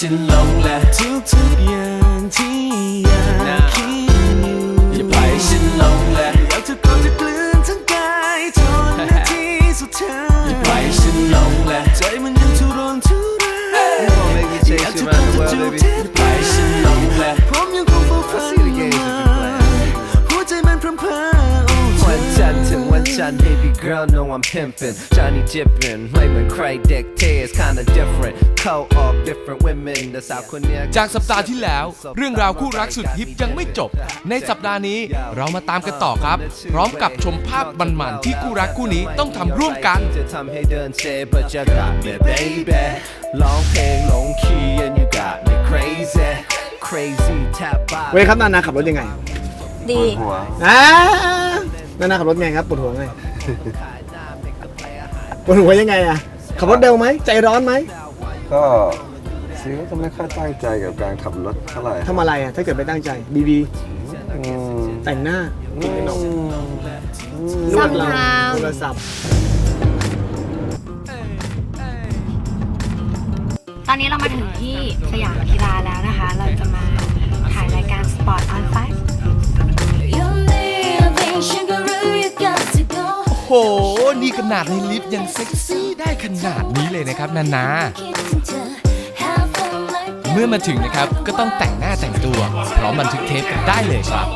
อย่ I'm pimping Johnny jipping ไม่เหมือนใครเด็กเท่ it's kinda different co-op different women แต่สาวคนเนี้ยจากสัปดาห์ที่แล้ว เรื่องราวคู่รักสุดฮิปยังไม่จบ ในสัปดาห์นี้เรามาตามกันต่อครับ พร้อมกับชมภาพมันๆที่คู่รักคู่นี้ต้องทำร่วมกันจะทำให้เดินเซ but you got me baby ร้องเพลงหลงคีย์ and you got me crazy crazy tap by เว้ยครับนานาขับรถยังไงดีอ่านานาขับรถไงครับปวดหัวไง ปวดหัวยังไงอะขับรถเร็วไหมใจร้อนไหมก็ซีก็จะไม่ค่อยตั้งใจกับการขับรถเท่าไหร่ทำอะไรอะถ้าเกิดไม่ตั้งใจบีบีอืมแต่งหน้ากินขนมนซ่วอดมหลังเท้าโทรศัพท์ตอนนี้เรามาถึงที่สยามกีฬาแล้วนะคะ เราจะมาถ่ายรายการ Sport on 5 You're leaving, sugaroo, you got to go. โห นี่ขนาดในลิฟต์ยังเซ็กซี่ได้ขนาดนี้เลยนะครับนานา เมื่อมาถึงนะครับก็ต้องแต่งหน้าแต่งตัวพร้อมบันทึกเทปกันได้เลยครับ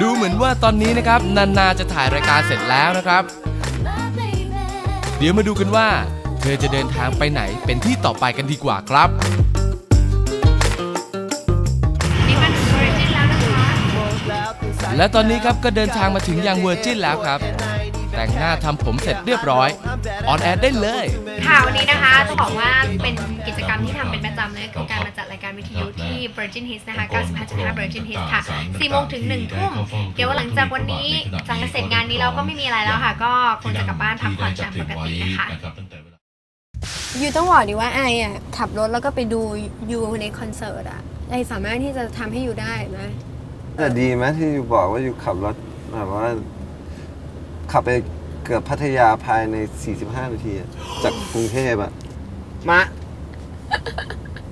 ดูเหมือนว่าตอนนี้นะครับนานาจะถ่ายรายการเสร็จแล้วนะครับ เดี๋ยวมาดูกันว่า เธอจะเดินทางไปไหนเป็นที่ต่อไปกันดีกว่าครับ และตอนนี้ครับก็เดินทางมาถึงยังเวอร์จินแล้วครับ แต่งหน้าทำผมเสร็จเรียบร้อยออนแอร์ได้เลย ค่ะวันนี้นะคะต้องบอกว่าเป็นกิจกรรมที่ทำเป็นประจำเลยคือการมาจัดรายการวิทยุที่ Virgin Hits นะคะ 95.5 Virgin Hits ค่ะ 4 โมงถึง 1 ทุ่ม เดี๋ยวหลังจากวันนี้หลังจากเสร็จงานนี้เราก็ไม่มีอะไรแล้วค่ะ ก็คงจะกลับบ้านพักผ่อนตามปกตินะคะยูต้องบอกดิว่าไออะขับรถแล้วก็ไปดูยูในคอนเสิร์ตอะไอสามารถที่จะทำให้ยูได้ไหม แต่ดีไหมที่อยู่บอกว่าอยู่ขับรถแบบว่า ขับไปเกือบพัทยาภายใน 45 นาทีอะจากกรุงเทพอะมะ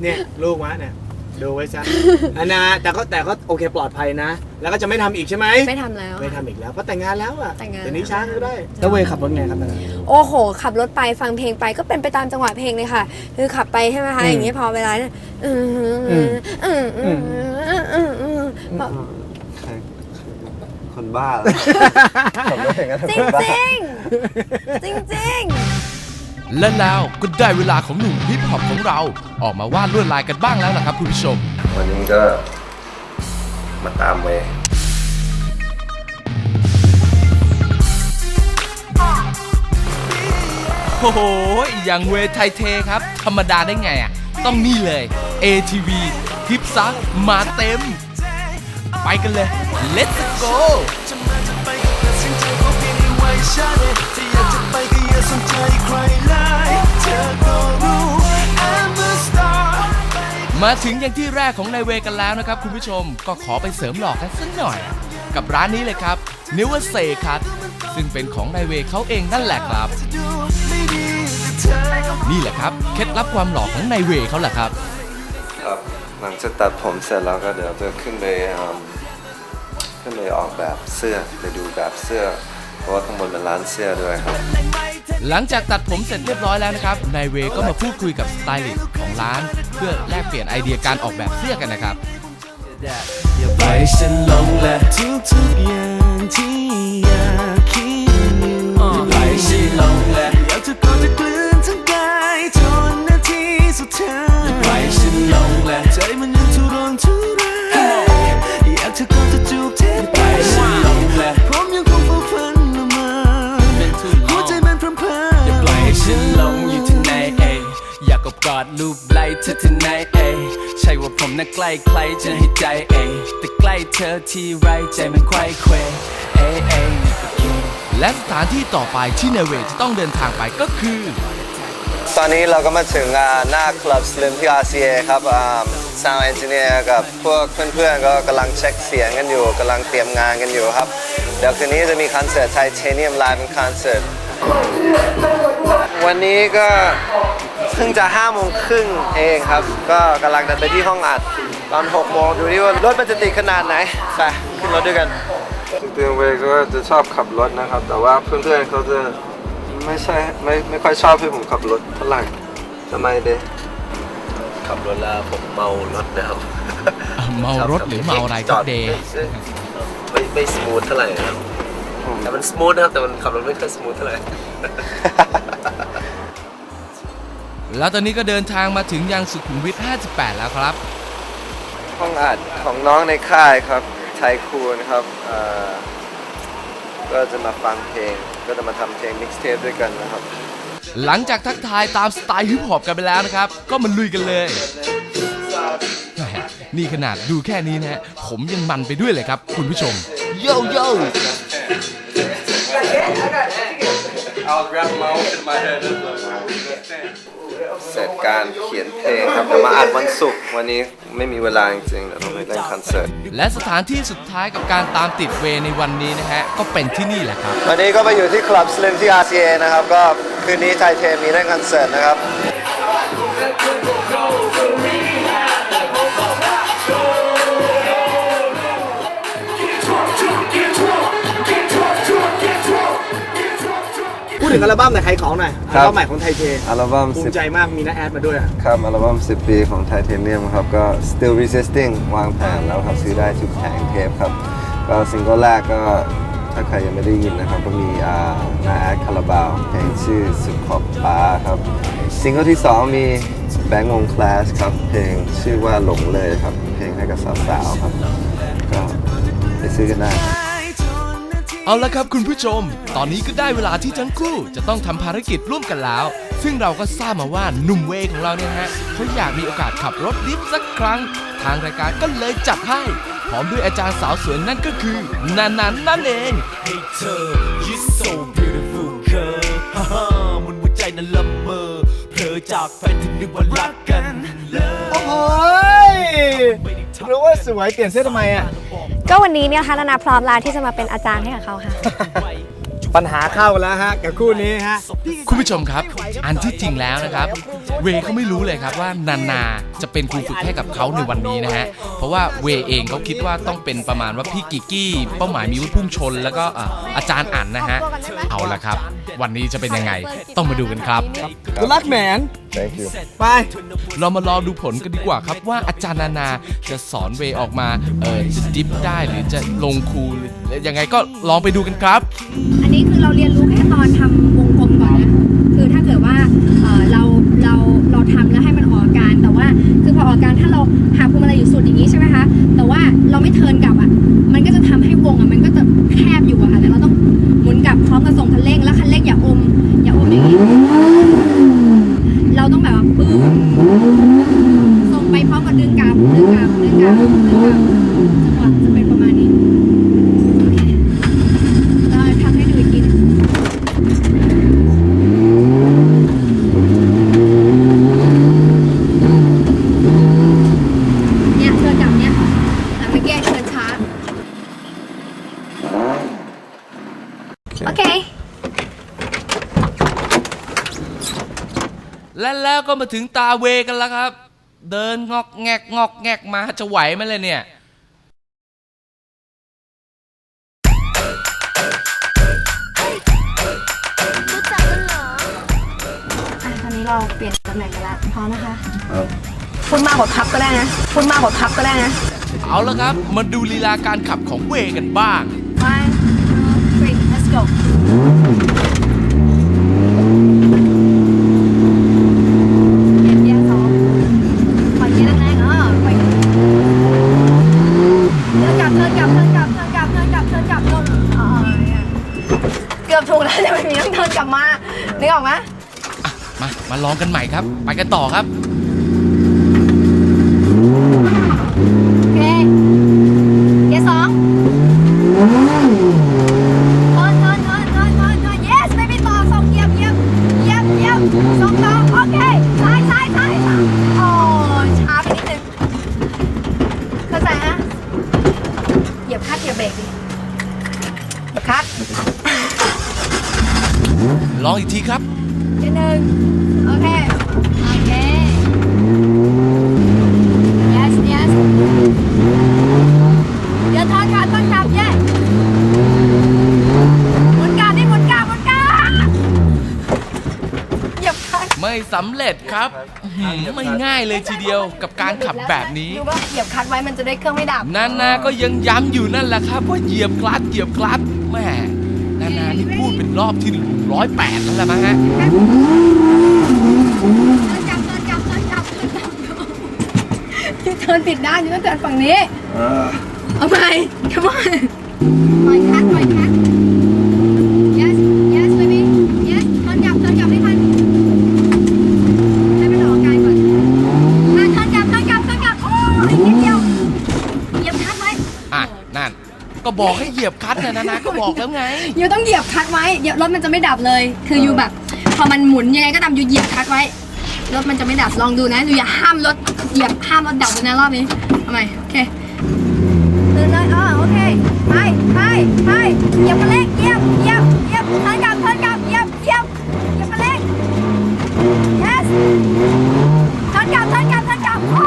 เนี่ย ลูกมะเนี่ย ดูไว้ซะอันนาแต่ก็แต่ก็โอเคปลอดภัยนะ แล้วก็จะไม่ทำอีกใช่ไหมไม่ทำแล้ว ไม่ทำอีกแล้วเพราะแต่งงานแล้วอะแต่งงาน เดี๋ยวนี้ช้าก็ได้แล้วเวยขับรถไงครับนานาโอ้โห ขับรถไปฟังเพลงไปก็เป็นไปตามจังหวะเพลงเลยค่ะ คือขับไปใช่ไหมคะ อืมอย่างนี้พอเวลาเนี่ยอืมอืมอืมอืมอืม อืมอืมพอใครคนบ้าเหรอขับรถอย่างนั้นจริคงนบ้าจริงจริงจริงและแล้วก็ได้เวลาของหนุ่มฮิปฮอปของเรา ออกมาวาดลวดลายกันบ้างแล้วนะครับคุณผู้ชม วันนี้ก็มาตามเวย์โอ้โหอย่างเวทไทยเทครับ ธรรมดาได้ไงอะ ต้องนี่เลย ATV ทิปซักมาเต็ม ไปกันเลย let's go จะมาจะไปก็ตัดสินใจก็เพียงให้ไว้ชัดถ้าอยากจะไปก็อย่าสนใจใครเลยเธอก็รู้ I'm a star มาถึงอย่างที่แรกของในเวกันแล้วนะครับคุณผู้ชมก็ขอไปเสริมหล่อกันสักหน่อย กับร้านนี้เลยครับนิวเซคัตซึ่งเป็นของในเวเขาเองนั่นแหละครับ นี่แหละครับ เคล็ดลับความหล่อของในเวเขาแหละครับ ครับ หลังจากตัดผมเสร็จแล้วก็เดี๋ยวจะขึ้นไปอืมขึ้นไปออกแบบเสื้อไปดูแบบเสื้อ เพราะว่าข้างบนเป็นร้านเสื้อด้วยครับ หลังจากตัดผมเสร็จเรียบร้อยแล้วนะครับนายเวก็มาพูดคุยกับสไตลิสต์ของร้าน เพื่อแลกเปลี่ยนไอเดียการออกแบบเสื้อกันนะครับอย่าปล่อยให้ฉันหลงแหละทุกทุกๆอย่างที่ รูปไล่เธอที่ไหนเอยใช่ว่าผมน่ะใกล้ใครจะให้ใจเอยแต่ใกล้เธอทีไรใจมันไขว้เควเอยเอยนี่ก็คิดและสถานที่ต่อไปที่นายเวจะต้องเดินทางไปก็คือ ตอนนี้เราก็มาถึงอ่าหน้าคลับสลิมที่ RCA ครับซาวเอนจิเนียร์กับพวกเพื่อนๆ ก็กำลังเช็คเสียงกันอยู่กำลังเตรียมงานกันอยู่ครับ เดี๋ยวคืนนี้จะมีคอนเสิร์ตไทเทเนียมไลฟ์เป็นคอนเสิร์ตวันนี้ก็ เพิ่งจะห้าโมงครึ่งเองครับ ก็กำลังจะไปที่ห้องอัด ตอน6โมงดูดิว่ารถมันจะติดขนาดไหน ไป ขึ้นรถด้วยกันจริงๆเวย์ก็จะชอบขับรถนะครับ แต่ว่าเพื่อนๆเขาจะไม่ใช่ไม่ไม่ค่อยชอบให้ผมขับรถเท่าไหร่ทำไมเดขับรถแล้วผมเมารถนะครับเมารถหรือเมาอะไรครับเดย์ไม่ไม่สมูทเท่าไหร่นะครับแต่มันสมูทนะครับแต่มันขับรถไม่ค่อยสมูทเท่าไหร่ แล้วตอนนี้ก็เดินทางมาถึงยังสุขุมวิท 58 แล้วครับ ห้องอัดของน้องในค่ายครับไทคูนครับเอ่อก็จะมาฟังเพลง ก็จะมาทำเพลงมิกซ์เทปด้วยกันนะครับ หลังจากทักทายตามสไตล์ฮิปฮอปกันไปแล้วนะครับ ก็มาลุยกันเลยแหม่นี่ขนาดดูแค่นี้นะฮะผมยังมันไปด้วยเลยครับ คุณผู้ชม โยโย่ เสร็จการเขียนเพลงครับแต่มาอัดวันศุกร์วันนี้ไม่มีเวลาจริงๆเดี๋ยวต้องไปเล่นคอนเสิร์ตและสถานที่สุดท้ายกับการตามติดเวย์ในวันนี้นะฮะ ก็เป็นที่นี่แหละครับ วันนี้ก็ไปอยู่ที่คลับสลิมที่ RCA นะครับ ก็คืนนี้ไทเทมีเล่นคอนเสิร์ตนะครับ พูดถึงอัลบั้มหน่อยใครของหน่อยคอัรัลบบั้มใหม่ของไทยเทอัลบั้มภู10มิใจมากมีน้าแอดมาด้วยอะครับอัลบั้ม 10 ปีของ Titanium ครับก็ Still Resisting วางแผนแล้วครับซื้อได้ทุกแผงเทปครับก็ซิงเกิลแรกก็ถ้าใครยังไม่ได้ยินนะครับ ก็มีอ่านาแอดคาราบาวเพลงชื่อสุดขอบฟ้าครับซิงเกิลที่ 2 มีแบงค์วงคลาสครับเพลงชื่อว่าหลงเลยครับเพลงให้กับสาวๆครับก็ไปซื้อกันได้ เอาละครับคุณผู้ชม ตอนนี้ก็ได้เวลาที่ทั้งคู่จะต้องทำภารกิจร่วมกันแล้ว ซึ่งเราก็ทราบมาว่าหนุ่มเวย์ของเราเนี่ยนะฮะเขาอยากมีโอกาสขับรถลิฟต์สักครั้ง ทางรายการก็เลยจัดให้ พร้อมด้วยอาจารย์สาวสวยนั่นก็คือนันนันนั่นเอง Hey เธอ you so beautiful girl ฮ่าฮ่ามันหัวใจนั้นละเมอเผลอจากแฟนถึงนึกว่ารักกันเลยโอ้โหยรู้ว่าสวยเปลี่ยนเสื้อทำไมอะ ก็วันนี้เนี่ยนะคะนานาพร้อมแล้วที่จะมาเป็นอาจารย์ให้กับเขาค่ะ ปัญหาเข้าแล้วฮะกับคู่นี้ฮะ คุณผู้ชมครับ อันที่จริงแล้วนะครับ เวย์เขาไม่รู้เลยครับว่านานาจะเป็นครูฝึกให้กับเขาในวันนี้นะฮะ เพราะว่าเวย์เองเขาคิดว่าต้องเป็นประมาณว่าพี่กิกกี้เป้าหมายมีวุฒิพุ่งชน แล้วก็อะอาจารย์อ่านนะฮะ เอาละครับ วันนี้จะเป็นยังไงต้องมาดูกันครับ Good luck man thank you ไป เรามารอดูผลกันดีกว่าครับว่าอาจารย์นานาจะสอนเวย์ออกมาเออจะดิฟได้หรือจะลงคูลหรือยังไงก็ลองไปดูกันครับ อันนี้คือเราเรียนรู้แค่ตอนทำวงกลมก่อนนะ คือถ้าเกิดว่าเอ่อเราเรา ทำแล้วให้มันออกอาการ แต่ว่าคือพอออกอาการถ้าเราหาพวงมาลัยอยู่สุดอย่างนี้ใช่ไหมคะ แต่ว่าเราไม่เทิร์นกลับอะ มันก็จะทำให้วงอะมันก็จะแคบอยู่อะค่ะ แต่เราต้องหมุนกลับพร้อมกับส่งคันเร่ง แล้วคันเร่งอย่าอม อย่าอมอย่างนี้ เราต้องแบบว่าปึ้งส่งไปพร้อมกับดึงกลับ ดึงกลับ ดึงกลับ ดึงกลับ จังหวะจะเป็นประมาณนี้โอเค เราทำให้ดูอีกทีหนึงเนี่ยเชิญจับเนี่ยแต่เมื่อกี้เชิญช้า โอเค และแล้วก็มาถึงตาเวกันแล้วครับ เดินงอกแงกงอกแงกมาจะไหวไหมเลยเนี่ยอะตอนนี้เราเปลี่ยนตำแหน่งกันแล้วพร้อมนะคะครับพูดมากกว่าทับก็ได้นะพูดมากกว่าทับก็ได้นะเอาละครับ มาดูลีลาการขับของเวกันบ้าง one เปลี่ยนเกียร์สองปล่อยเกียร์แรงๆเออปล่อยเทิร์นกลับเทิร์นกลับเทิร์นกลับเทิร์นกลับเทิร์นกลับเทิร์นกลับเออเนี่ยเกือบถูกแล้วแต่ไม่มีต้องเทินกลับมานึกออกไหมมา มาลองกันใหม่ครับ ไปกันต่อครับ คัดลองอีกทีครับหนึ่งโอเค โอเค yes yes เดี๋ยวทางการต้องจับเย้หมุนกานี่หมุนกาหมุนกาเหยียบคันไม่สำเร็จครับ หือไม่ง่ายเลยทีเดียวกับการขับแบบนี้ ดูว่าเหยียบคันไว้มันจะได้เครื่องไม่ดับ นานาก็ยังย้ำอยู่นั่นแหละครับว่าเหยียบคลัตช์เหยียบคลัตช์แหม่นานานี่พูดเป็นรอบที่ร้อยแปดแล้วแหละมั้งฮะ จับเทินจับเทินจับเทินจับที่เทินผิดด้านอยู่ต้องเทินฝั่งนี้ เอาไป come on ปล่อยคัดปล่อยคัด บอกให้เหยียบคลัตช์นะนานาก็บอกแล้วไง ยูต้องเหยียบคัดไว้เดี๋ยวรถมันจะไม่ดับเลย คือยูแบบ พอมันหมุนยังไงก็ตามยูเหยียบคัดไว้ รถมันจะไม่ดับลองดูนะยูอย่าห้ามรถเหยียบห้ามรถดับเลยนะรอบนี้ทำไมโอเคตื่นเลยอ๋อโอเคไปไปไปเหยียบมาเล็กเหยียบเหยียบเหยียบเทินกลับเทินกลับเหยียบเหยียบเหยียบมาเล็ก yes เทินกลับเทินกลับเทินกลับโอ้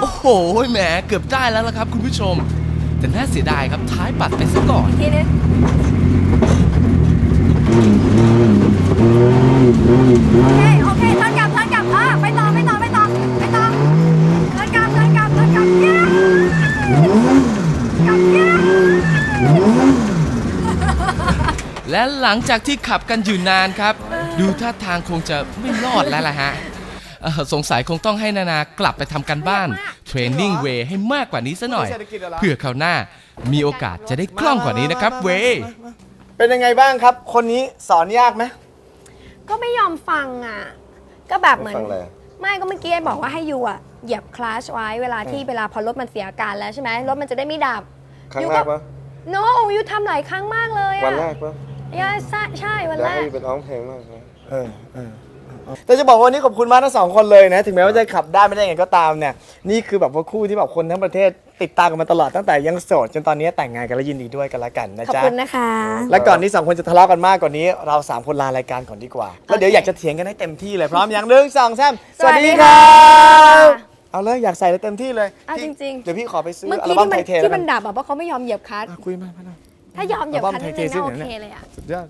โอ้โหแหมเกือบได้แล้วละครับ คุณผู้ชม แต่น่าเสียดายครับท้ายปัดไปซะก่อนทีนึงโอเค โอเคเทินกลับเทินกลับอะไปต่อ ไปต่อ ไปต่อ ไปต่อเทินกลับเทินกลับเทินกลับเย้กลับเย้และหลังจากที่ขับกันอยู่นานครับ ดูท่าทางคงจะไม่รอดแล้วล่ะฮะเอ่อสงสัยคงต้องให้นานากลับไปทำกันบ้าน เทรนนิ่งเวย์ให้มากกว่านี้ซะหน่อย เพื่อคราวหน้ามีโอกาสจะได้คล่องกว่านี้นะครับเวย์เป็นยังไงบ้างครับ คนนี้สอนยากไหมก็ไม่ยอมฟังอะ ก็แบบเหมือน ฟังอะไรไม่ก็เมื่อกี้บอกว่าให้ยูอะเหยียบคลาชไว้เวลาที่เวลาพอรถมันเสียอาการแล้วใช่ไหมรถมันจะได้ไม่ดับ ครั้งยูแรกปะ no ยูทำหลายครั้งมากเลยอะวันแรกปะยาใช่ใช่วันอยาแรกให้ก เป็นร้องเพลงมากเลยเออเออเออ แต่จะบอกว่าวันนี้ขอบคุณมากทั้งสองคนเลยนะ ถึงแม้ว่าจะขับได้ไม่ได้ยังไงก็ตามเนี่ย นี่คือแบบว่าคู่ที่แบบคนทั้งประเทศติดตามกันมาตลอดตั้งแต่ยังโสดจนตอนนี้แต่งงานกันแล้วยินดีด้วยกันละกันนะขอบจ๊ะ คุณนะคะ และก่อนที่สองคนจะทะเลาะกันมากกว่านี้ เราสามคนลารายการก่อนดีกว่า แล้วเดี๋ยวอยากจะเถียงกันให้เต็มที่เลยพร้อมอย่างหนึ่งสองสามสวัสดีครับเอาเลยอยากใส่เลยเต็มที่เลยเอาจริงๆ เดี๋ยวพี่ขอไปซื้อเมื่ออัลกี้บั้มที่ไทมันยเทที่แล้วกัมันนดับอะเพราะเขาไม่ยอมเหยียบคลัตช์อะคุยมามาหน่อย ถ้ายอมเหยียบคลัตช์อัลบั้มไทนิยดเทนึงซึ่งก็โอเนี่ย เคเลยอะสุดยอด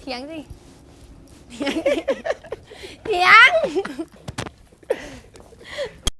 เถียงสิเถียง เอียง